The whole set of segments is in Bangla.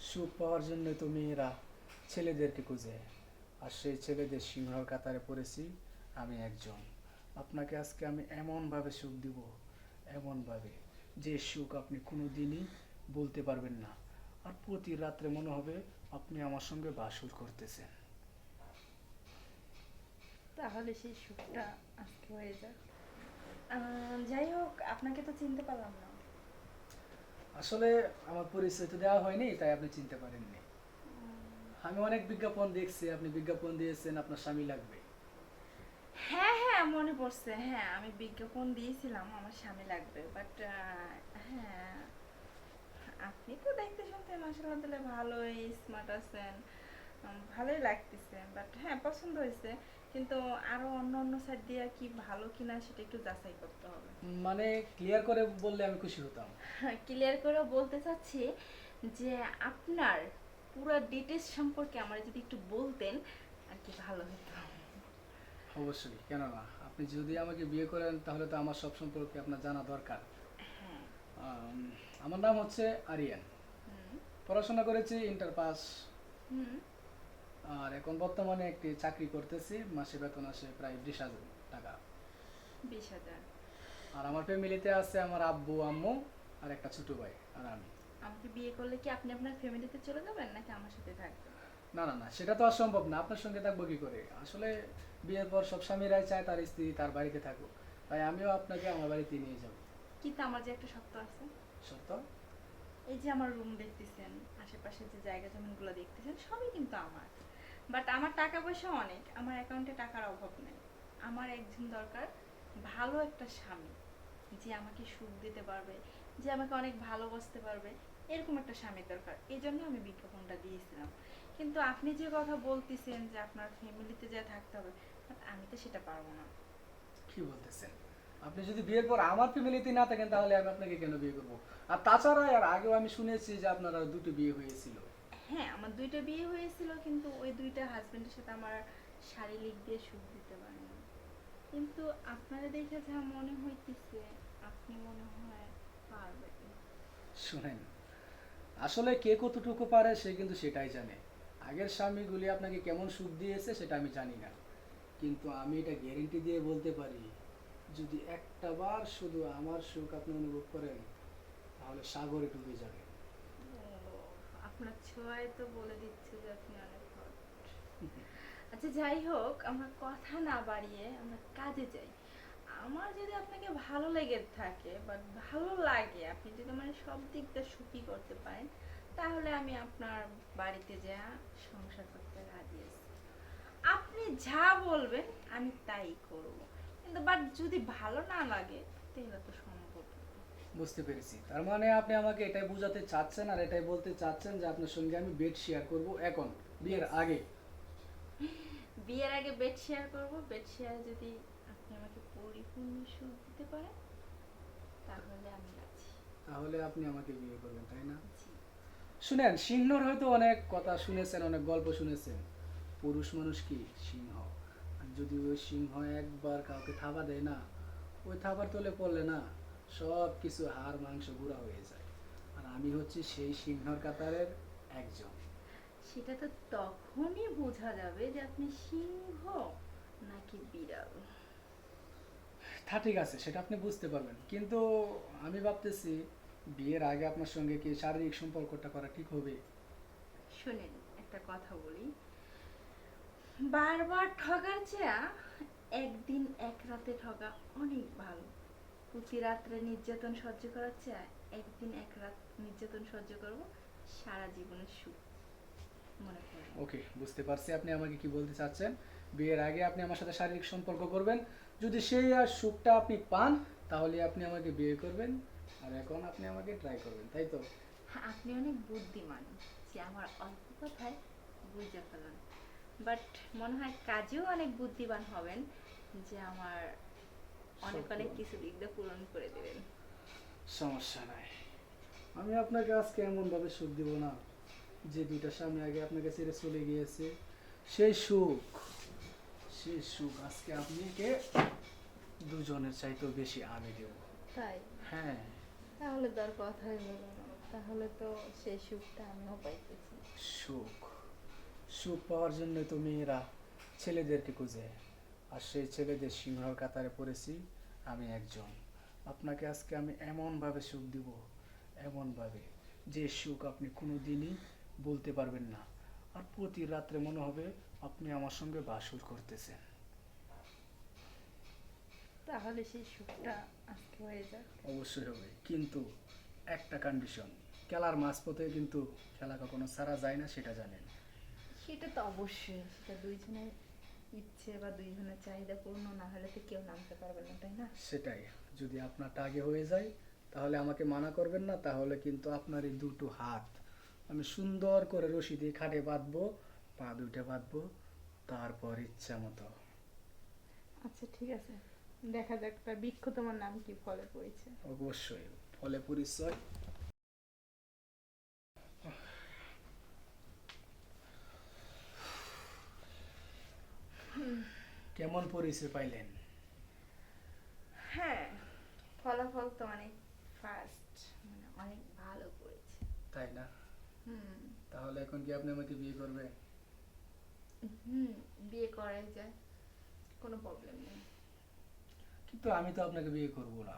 সুখ পাওয়ার জন্য তো মেয়েরা ছেলেদেরকে খুঁজে। আর সেই ছেলেদের সিংহর কাতারে পড়েছি আমি একজন। আপনাকে আজকে আমি এমনভাবে সুখ দিব, এমনভাবে। যে সুখ আপনি কোনো দিনই বলতে পারবেন না। আর প্রতি রাত্রে মনে হবে আপনি আমার সঙ্গে বাসুর করতেছেন। তাহলে সেই সুখটা আজকে হয়ে যাক। যাই হোক, আপনাকে তো চিনতে পারলাম না। আসলে আমার পরিচয় তো দেওয়া হয়নি, তাই আপনি চিনতে পারেননি। আমি অনেক বিজ্ঞাপন দেখছি, আপনি বিজ্ঞাপন দিয়েছেন, আপনার স্বামী লাগবে। হ্যাঁ হ্যাঁ মনে পড়ছে হ্যাঁ আমি বিজ্ঞাপন দিয়েছিলাম, আমার স্বামী লাগবে বাট হ্যাঁ আপনি তো দেখতে শুনতে মাসাল্লাহ ভালোই স্মার্ট আছেন ভালোই লাগতেছে বাট হ্যাঁ পছন্দ হয়েছে। কিন্তু আরও অন্য অন্য সাইড দিয়ে কি ভালো কিনা সেটা একটু যাচাই করতে হবে। মানে ক্লিয়ার করে বললে আমি খুশি হতাম। ক্লিয়ার করে বলতে চাচ্ছি যে আপনার পুরো ডিটেলস সম্পর্কে আমার যদি একটু বলতেন আর কি ভালো হতো। অবশ্যই কেন না আপনি যদি আমাকে বিয়ে করেন তাহলে তো আমার সব সম্পর্কে আপনার জানা দরকার। হ্যাঁ। আমার নাম হচ্ছে আরিয়ান। পড়াশোনা করেছি ইন্টার পাস আর এখন বর্তমানে একটি চাকরি করতেছি মাসে বেতন আসে প্রায় বিশ হাজার টাকা। বিশ হাজার। আর আমার ফ্যামিলিতে আছে আমার আব্বু আম্মু আর একটা ছোট ভাই আর আমি। আমাকে বিয়ে করলে কি আপনি আপনার ফ্যামিলিতে চলে যাবেন নাকি আমার সাথে থাকবেন? না না না সেটা তো অসম্ভব না। আপনার সঙ্গে থাকব কি করে? আসলে বিয়ের পর সব স্বামীরাই চায় তার স্ত্রী তার বাড়িতে থাকুক। তাই আমিও আপনাকে আমার বাড়িতে নিয়ে যাব। কিন্তু আমার যে একটা শর্ত আছে? সত্য এই যে আমার রুম দেখতেছেন আশেপাশে যে জায়গা জমিনগুলো দেখতেছেন সবই কিন্তু আমার। বাট আমার টাকা পয়সা অনেক, আমার অ্যাকাউন্টে টাকার অভাব নেই। আমার একজন দরকার, ভালো একটা স্বামী, যে আমাকে সুখ দিতে পারবে, যে আমাকে অনেক ভালোবাসতে পারবে, এরকম একটা স্বামীর দরকার। এই জন্য আমি বিজ্ঞাপনটা দিয়েছিলাম। কিন্তু আপনি যে কথা বলতেছেন যে আপনার ফ্যামিলিতে যা থাকতে হবে, but আমি তো সেটা পারব না। কি বলতেছেন? আপনি যদি বিয়ের পর আমার ফ্যামিলিতে না থাকেন, তাহলে আমি আপনাকে কেন বিয়ে করব? আর তাছাড়া আর আগেও আমি শুনেছি যে আপনারা দুটো বিয়ে হয়েছিল। হ্যাঁ আমার দুইটা বিয়ে হয়েছিল, কিন্তু ওই দুইটা হাজবেন্ডের সাথে আমার শারীরিক দিয়ে সুখ দিতে পারে না কিন্তু আপনারা দেখে যা মনে হইতেছে, আপনি মনে হয় পারবেন। শুনেন, আসলে কে কতটুকু পারে সে কিন্তু সেটাই জানে। আগের স্বামীগুলি আপনাকে কেমন সুখ দিয়েছে সেটা আমি জানি না। কিন্তু আমি এটা গ্যারেন্টি দিয়ে বলতে পারি, যদি একটা বার শুধু আমার সুখ আপনি অনুভব করেন, তাহলে সাগরে ডুবে যাবে। আপনার ছোঁয়ায় তো বলে দিচ্ছে যে আপনি অনেক hot। আচ্ছা যাই হোক, আমরা কথা না বাড়িয়ে আমরা কাজে যাই আমার যদি আপনাকে ভালো লেগে থাকে বাট ভালো লাগে, আপনি যদি মানে সব দিকটা সুখী করতে পারেন, তাহলে আমি আপনার বাড়িতে যা সংসার করতে রাজি আছি আপনি যা বলবেন, আমি তাই করব কিন্তু বাট যদি ভালো না লাগে, তাহলে তো না। বুঝতে পেরেছি। তার মানে আপনি আমাকে এটাই বোঝাতে চাচ্ছেন আর এটাই বলতে চাচ্ছেন যে আপনার সঙ্গে আমি বেড শেয়ার করব এখন বিয়ের আগে। বিয়ের আগে বেড শেয়ার করব। বেড শেয়ার যদি আপনি আমাকে পরিপূর্ণ সুখ দিতে পারেন তাহলে আমি আছি তাহলে আপনি আমাকে বিয়ে করবেন তাই না? শুনেন সিংহর হয়তো অনেক কথা শুনেছেন অনেক গল্প শুনেছেন। পুরুষ মানুষ কি? সিংহ। আর যদি ওই সিংহ একবার কাউকে থাবা দেয় না ওই থাবার তলে পড়লে না? সব কিছু হাড় মাংস গুঁড়া হয়ে যায়। আর আমি হচ্ছি সেই সিংহর কাতারের একজন। সেটা তো তখনই বোঝা যাবে যে আপনি সিংহ নাকি বিড়াল। তা ঠিক আছে সেটা আপনি বুঝতে পারবেন। কিন্তু আমি ভাবতেছি বিয়ের আগে আপনার সঙ্গে কি শারীরিক সম্পর্কটা করা ঠিক হবে? শুনেন একটা কথা বলি। বারবার ঠগার চেয়া একদিন এক রাতে ঠগা অনেক ভালো। প্রতি রাত্রে নির্যাতন সহ্য করার চেয়ে একদিন এক রাত নির্যাতন সহ্য করব সারা জীবনের সুখ মনে করে ওকে বুঝতে পারছি আপনি আমাকে কি বলতে চাচ্ছেন। বিয়ের আগে আপনি আমার সাথে শারীরিক সম্পর্ক করবেন। যদি সেই আর সুখটা আপনি পান তাহলে আপনি আমাকে বিয়ে করবেন। আর এখন আপনি আমাকে ট্রাই করবেন তাই তো? হ্যাঁ, আপনি অনেক বুদ্ধিমান যে আমার অল্প কথায় বুঝে ফেলেন। বাট মনে হয় কাজেও অনেক বুদ্ধিমান হবেন যে আমার অনেক অনেক কিছু দিক দিয়ে পূরণ করে দেবেন। সমস্যা নাই। আমি আপনাকে আজকে এমনভাবে সুখ দিব না যে দুইটা স্বামী আগে আপনাকে ছেড়ে চলে গিয়েছে। সেই সুখ সেই সুখ আজকে আপনাকে দুজনের চাইতেও বেশি আমি দেব। তাই? হ্যাঁ। তাহলে তার কথাই বলো না। তাহলে তো সেই সুখটা আমিও পাইতেছি। সুখ। সুখ পাওয়ার জন্য তো মেয়েরা ছেলেদেরকে খুঁজে। আর সেই ছেলেদের সিংহর কাতারে পড়েছি আমি একজন। আপনাকে আজকে আমি এমনভাবে সুখ দিব এমনভাবে। যে সুখ আপনি কোনো দিনই বলতে পারবেন না। আর প্রতি রাত্রে মনে হবে আপনি আমার সঙ্গে বাসর করতেছেন। তাহলে সেই সুখটা আজকে হয়ে যাক। অবশ্যই হবে। কিন্তু একটা কন্ডিশন খেলার মাঝপথে কিন্তু খেলা কখনো ছাড়া যায় না সেটা জানেন। সেটা তো অবশ্যই সেটা দুইজনের ইচ্ছে বা দুইজনের চাহিদা পূর্ণ না হলে তো কেউ নামতে পারবে না তাই না? সেটাই। যদি আপনারটা আগে হয়ে যায় তাহলে আমাকে মানা করবেন না তাহলে কিন্তু আপনার এই দুটো হাত আমি সুন্দর করে রশি দিয়ে খাটে বাঁধবো পা দুইটা বাঁধবো তারপর ইচ্ছা মতো। আচ্ছা ঠিক আছে। দেখা যাক তার বৃক্ষ তোমার নাম কি? ফলে পড়েছে। অবশ্যই ফলে পরিচয়। কেমন পরিচয় পাইলেন? হ্যাঁ ফলাফল তো অনেক ফার্স্ট মানে অনেক ভালো করেছে তাই না? হুম। তাহলে এখন কি আপনি আমাকে বিয়ে করবেন? হুম বিয়ে করাই যায় কোনো প্রবলেম নেই। কিন্তু আমি তো আপনাকে বিয়ে করব না।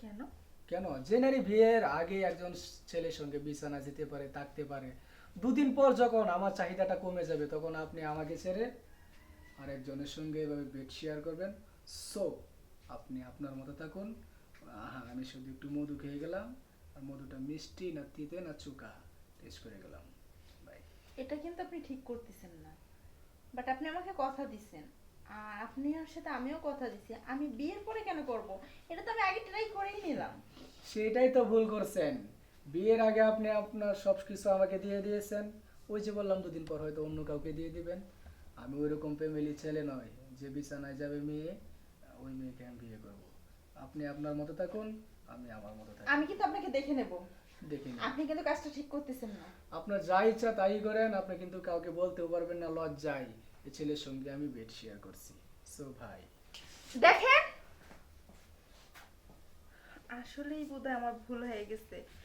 কেন? কেন? জেনারি বিয়ের আগে একজন ছেলের সঙ্গে বিছানা যেতে পারে থাকতে পারে। দুদিন পর যখন আমার চাহিদাটা কমে যাবে তখন আপনি আমাকে ছেড়ে আর একজনের সঙ্গে এভাবে বেড শেয়ার করবেন। সো আপনি আপনার মতো থাকুন। হ্যাঁ আমি শুধু একটু মধু খেয়ে গেলাম। আর মধুটা মিষ্টি না তিতে না চুকা। টেস্ট করে গেলাম। বাই এটা কিন্তু আপনি ঠিক করতেছেন না। বাট আপনি আমাকে কথা দিচ্ছেন আর সাথে আমিও কথা দিছি। আমি বিয়ের পরে কেন করব? এটা তো আমি আগে ট্রাই করেই নিলাম। সেটাই তো ভুল করছেন। বিয়ের আগে আপনি আপনার সব কিছু আমাকে দিয়ে দিয়েছেন। ওই যে বললাম দুদিন পর হয়তো অন্য কাউকে দিয়ে দিবেন। আমি ওইরকম ফ্যামিলি ছেলে নয় যে বিছানায় যাবে মেয়ে ওই মেয়েকে আমি বিয়ে করব। আপনি আপনার মতো থাকুন আমি আমার মতো থাকি আমি কিন্তু আপনাকে দেখে নেব। দেখি না আপনি কিন্তু কাজটা ঠিক করতেছেন না। আপনার যা ইচ্ছা তাই করেন আপনি কিন্তু কাউকে বলতেও পারবেন না লজ্জায়। এই ছেলের সঙ্গে আমি বেড শেয়ার করছি। সো ভাই। দেখেন! আসলেই বোধহয় আমার ভুল হয়ে গেছে।